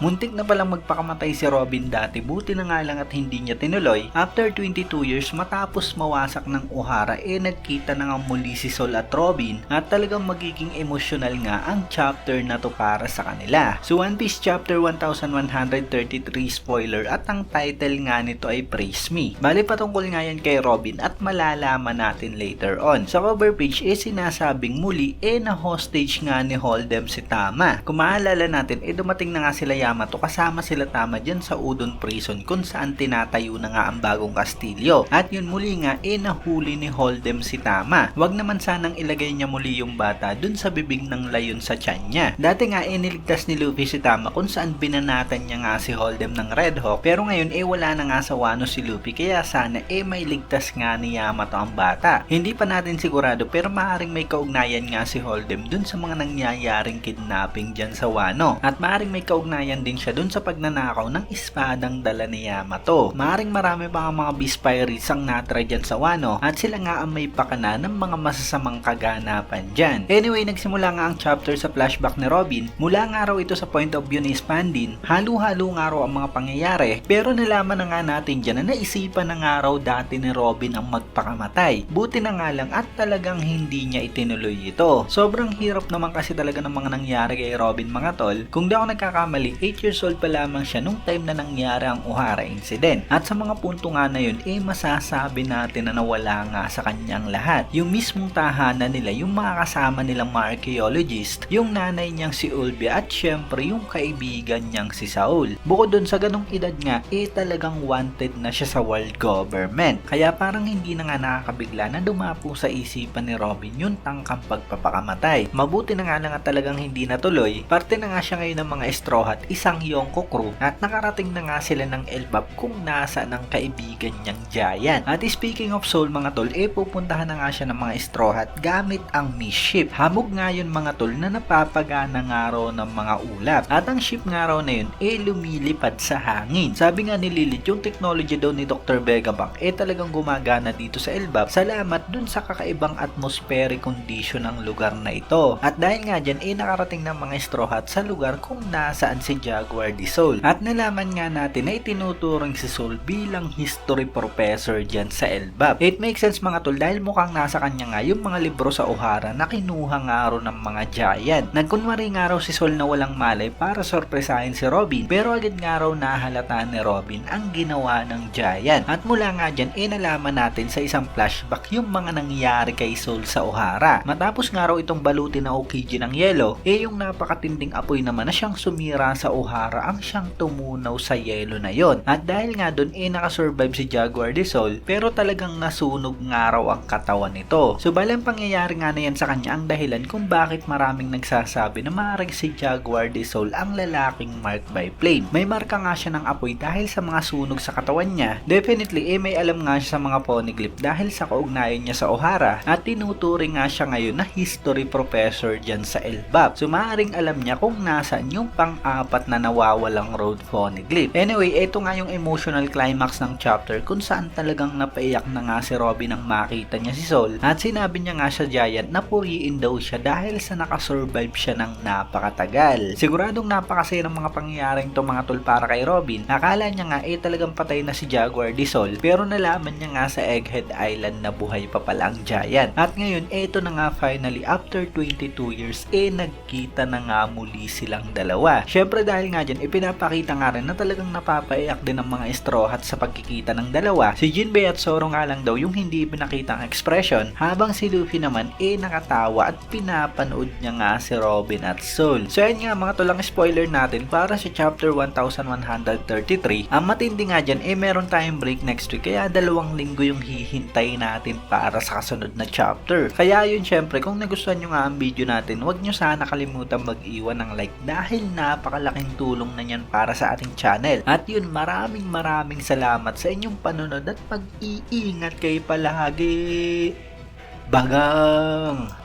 Muntik na palang magpakamatay si Robin dati, buti na nga lang at hindi niya tinuloy. After 22 years matapos mawasak ng O'Hara, eh nagkita na nga muli si Sol at Robin at talagang magiging emotional nga ang chapter na to para sa kanila. So One Piece Chapter 1133 spoiler at ang title nga nito ay Praise Me. Bali patungkol nga yan kay Robin at malalaman natin later on. Sa cover page eh sinasabing muli eh na hostage nga ni Holdem si Tama. Kung maalala natin eh dumating na nga sila Yamato kasama sila Tama dyan sa Udon Prison kung saan tinatayo na nga ang bagong kastilyo. At yun muli nga eh nahuli ni Holdem si Tama. Wag naman sanang ilagay niya muli yung bata dun sa bibig ng layon sa tiyan niya. Dati nga eh niligtas ni Luffy si Tama kung saan binanatan niya nga si Holdem ng Red Hawk pero ngayon eh wala na nga sa Wano si Luffy kaya sana eh may ligtas nga ni Yamato ang bata. Hindi pa natin sigurado pero maaaring may kaugnayan nga si Holdem dun sa mga nangyayaring kidnapping dyan sa Wano. At maaaring may kaugnayan din siya dun sa pagnanakaw ng espadang dala ni Yamato. Maaaring marami pa ang mga Beast Pirates ang natry dyan sa Wano at sila nga ang may pakana ng mga masasamang kaganapan dyan. Anyway, nagsimula nga ang chapter sa flashback ni Robin. Mula nga raw ito sa point of view ni Spandin, halo-halo nga raw ang mga pangyayari pero nalaman na nga natin dyan na naisipan na nga raw dati ni Robin ang magpakamatay. Buti na nga lang at talagang hindi niya itinuloy ito. Sobrang hirap naman kasi talaga ng mga nangyari kay Robin mga tol. Kung di ako nagkakamali, 8 years old pa lamang siya nung time na nangyari ang O'Hara incident. At sa mga punto nga na yun, eh masasabi natin na nawala nga sa kanyang lahat. Yung mismong tahanan nila, yung mga kasama nilang mga archaeologist, yung nanay niyang si Ulbia at syempre yung kaibigan niyang si Saul. Bukod dun sa ganong edad nga, eh talagang wanted na siya sa world government. Kaya parang hindi na nga nakakabigla na dumapo sa isipan ni Robin yung tangkang pagpapakamatay. Mabuti na nga lang at talagang hindi natuloy. Parte na nga siya ngayon ng mga Straw Hat, isang Yonko crew at nakarating na nga sila ng Elbap kung nasa ng kaibigan niyang Giant. At speaking of Soul mga tol, eh pupuntahan na nga siya ng mga Straw Hat gamit ang Miss Ship. Hamog nga yun mga tol na napapagana nga raw ng mga ulap. At ang ship nga raw na yun, eh lumilipad sa hangin. Sabi nga ni Lilith, yung technology daw ni Dr. Vegabang, eh talagang gumagana dito sa Elbap. Salamat dun sa kakaibang atmospheric condition ng lugar na ito. At dahil nga dyan, eh nakarating ng mga Straw Hat sa lugar kung nasaan si Jaguar di Soul. At nalaman nga natin na itinuturing si Soul bilang history professor dyan sa Elbap. It makes sense mga tol dahil mukhang nasa kanya nga yung mga libro sa O'Hara na kinuha nga ng mga giant. Nagkunwari nga raw si Sol na walang malay para sorpresahin si Robin pero agad nga raw nahalata ni Robin ang ginawa ng giant. At mula nga dyan, eh natin sa isang flashback yung mga nangyari kay Sol sa O'Hara. Matapos nga raw itong balutin na Okiji ng yelo, eh yung napakatinding apoy naman na siyang sumira sa O'Hara ang siyang tumunaw sa yelo na yon. At dahil nga dun, eh nakasurvive si Jaguar de Sol pero talagang nasunog nga raw ang katawan nito. So pangyayari nga na yan sa kanya ang dahilan kung bakit maraming nagsasabi na maaaring si Jaguar de Sol ang lalaking marked by flame. May marka nga siya ng apoy dahil sa mga sunog sa katawan niya. Definitely, eh may alam nga siya sa mga poneglyph dahil sa kaugnayan niya sa O'Hara at tinuturing nga siya ngayon na history professor dyan sa Elbap. So maaaring alam niya kung nasaan yung pang-apat na nawawalang road poneglyph. Anyway, ito nga yung emotional climax ng chapter kung saan talagang napaiyak na nga si Robin nang makita niya si Sol at sinabi niya nga sa Giant na puriin daw siya dahil sa nakasurvive siya ng napakatagal. Siguradong napakasaya ng mga pangyayaring to mga tol para kay Robin. Akala niya nga eh talagang patay na si Jaguar di Sol pero nalaman niya nga sa Egghead Island na buhay pa pala ang Giant. At ngayon, eto na nga finally after 22 years eh nagkita na nga muli silang dalawa. Syempre dahil nga dyan, ipinapakita nga rin na talagang napapaiyak din ng mga Straw Hat sa pagkikita ng dalawa. Si Jinbei at Zoro nga lang daw yung hindi pinakitang expression habang si Luffy naman eh nakatawa at pinapanood niya nga si Robin at Soul. So yan nga mga tulang spoiler natin para sa chapter 1133. Ang matindi nga dyan eh meron tayong break next week kaya dalawang linggo yung hihintay natin para sa kasunod na chapter. Kaya yun syempre kung nagustuhan nyo nga ang video natin huwag nyo sana kalimutan mag-iwan ng like dahil napakalaking tulong na yan para sa ating channel. At yun maraming maraming salamat sa inyong panonood at pag-iingat kayo palagi. Bagang!